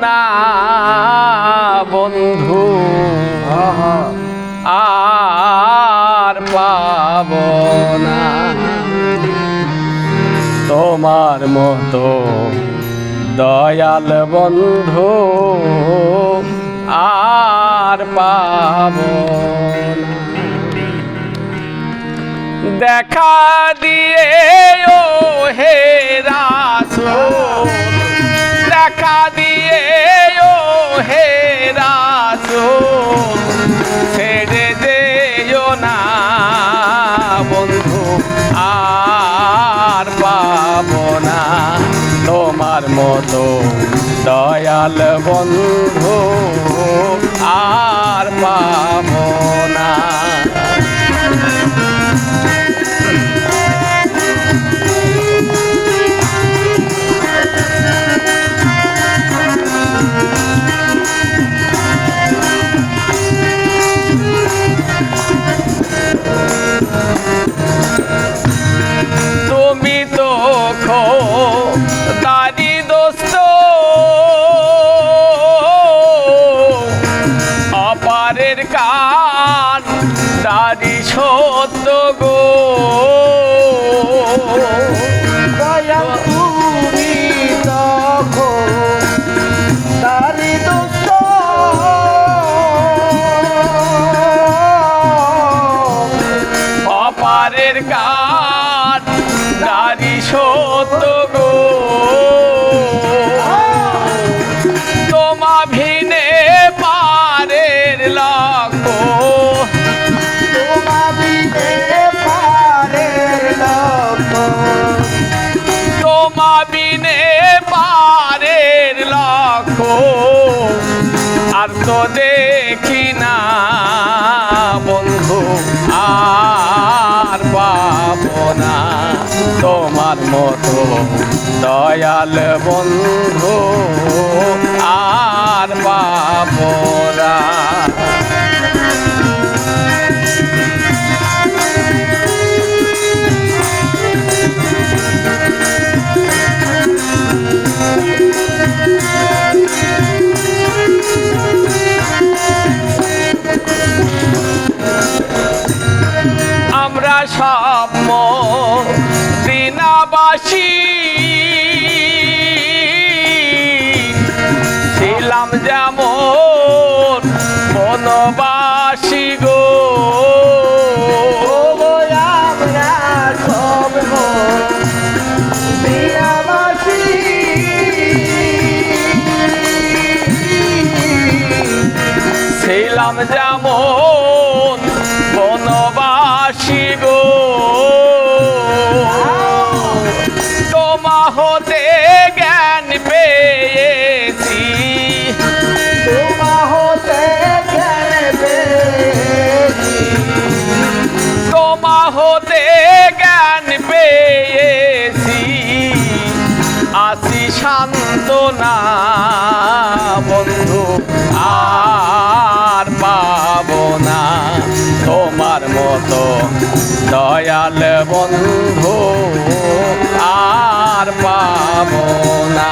না বন্ধু। আর পাব না। তোমার মতো দয়াল বন্ধু আর পাব দেখা দিয়ে ও হে হে রাসো ছেড়ে দেও না বন্ধু, আর পাব না। তোমার মতো দয়াল বন্ধু আর পাবো না। তুমি তো দাদি দোস্ত। কান দাদি সত্য গো। আর তো দেখি না বন্ধু আর পাব না। তোমার মতো দয়াল বন্ধু ছিলাম যেমন বনবাসী গো। ছিলাম যেমন হতে জ্ঞান পেয়েছি। আসি শান্ত না বন্ধু, আর পাবো না তোমার মতো দয়াল বন্ধু, আর পাবো না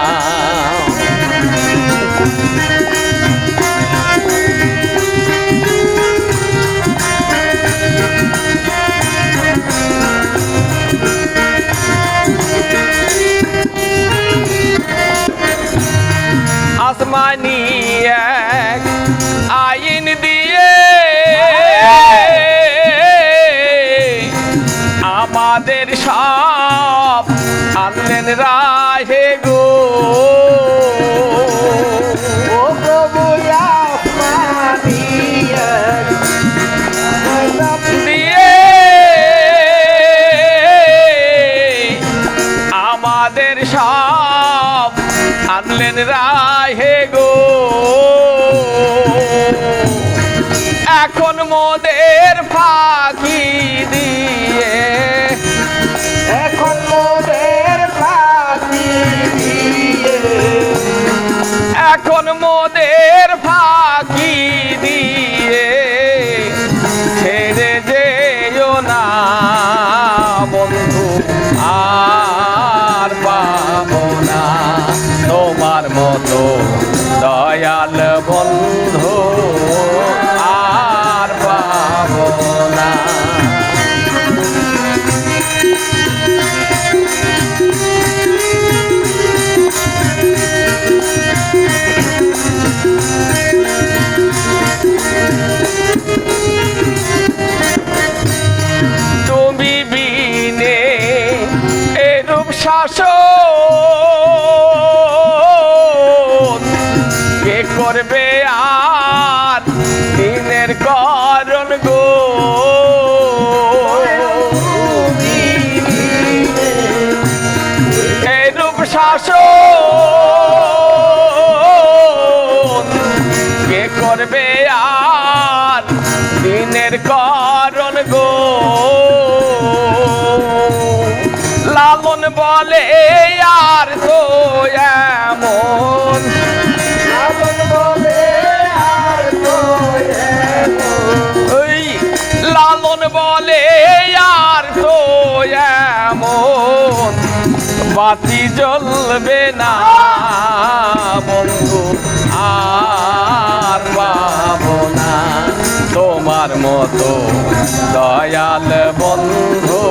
আনলেন রায়, হে গো। এখন মোদের ফাঁকি দিয়ে, এখন মোদের ফাঁকি দিয়ে, এখন মোদের ফাঁকি শাসন। কে করবে আর দিনের করণ গো? এরূপ শাসন। কে করবে আর দিনের করণ গো? আর তো এমন। লালন বলে আর তো এমন। বাতি জ্বলবে না বন্ধু, আর পাবো না। তোমার মতো দয়াল বন্ধু।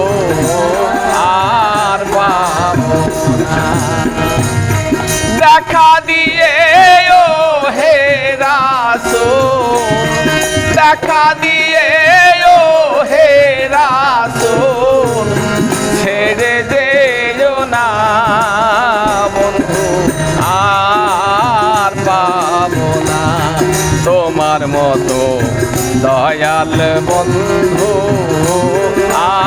দেখা দিয়ে ও হে রাসো দেখা দিয়ে ও হে রাসো ছেড়ে যেও না বন্ধু, আর পাবো না। তোমার মতো দয়াল বন্ধু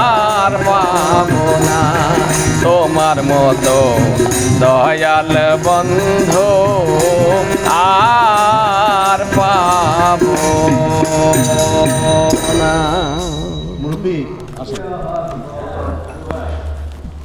আর পাবো না। তোমার মতো দয়াল বন্ধু আর পাবো না।